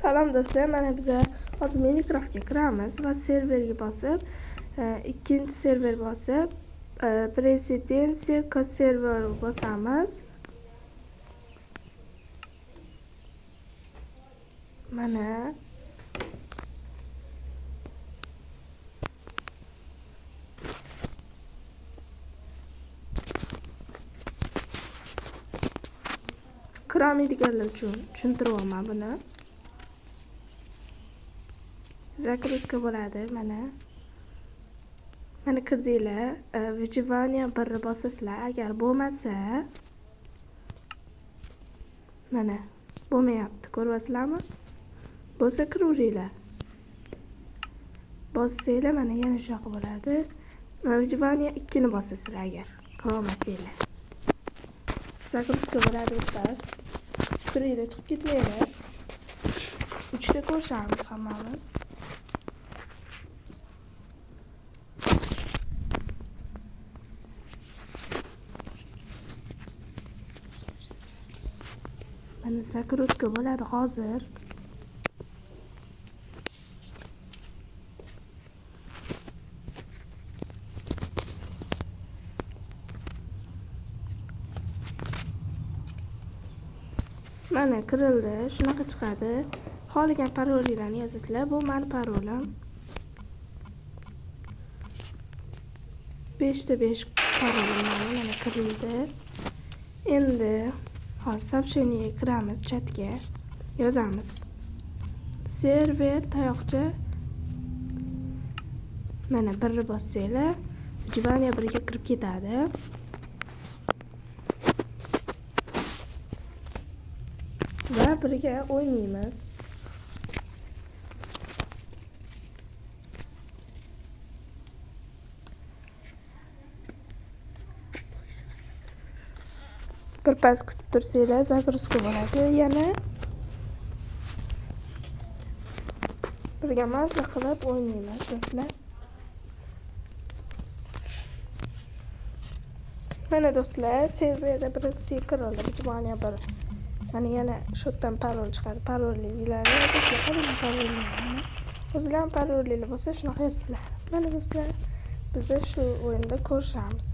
Salam dostlar, mən bizə az Minecraft ekranımız və serveri basıb, e, ikinci server basıb, e, Presidensiya server basamız. Mənə Kramedigarlar üçün, çündirib olma bunu. Загрузка bo'ladi mana mana kirdinglar выживание birni bosasizlar agar bo'lmasa mana bo'lmayapti ko'ryapsizlarmi bo'lsa kiraveringlar bossanglar mana yana shunaqa bo'ladi выживание ikkini bosasizlar agar kirolmasanglar загрузка bo'ladi bittasi turinglar chiqib ketmanglar uchta ko'rishamiz hammamiz mana загрузка bo'ladi hozir. Mana kirildi. Shunaqa chiqadi. Xohlagan parolinglarni yozasizlar. Bu mani parolim beshta besh parolim mana kirildi. Endi hozir сообщениеga kiramiz chatga. Yozamiz. Server tayoqcha. Mana birni bossanglar jivaniya birga kirib ketadi. Va birga o'ynaymiz. birpas kutib tursanglar загрузка bo'ladi yana birga mazza qilib o'ynaymiz do'stlar mana do'stlar serverda birinchisiga kirildi bir mana yana shu yerdan parol chiqadi parolinglarni yozasizlar parolinglarni o'zinglarni parolinglar bo'lsa shunaqa yozasizlar mana do'stlar biz shu o'yinda ko'rishamiz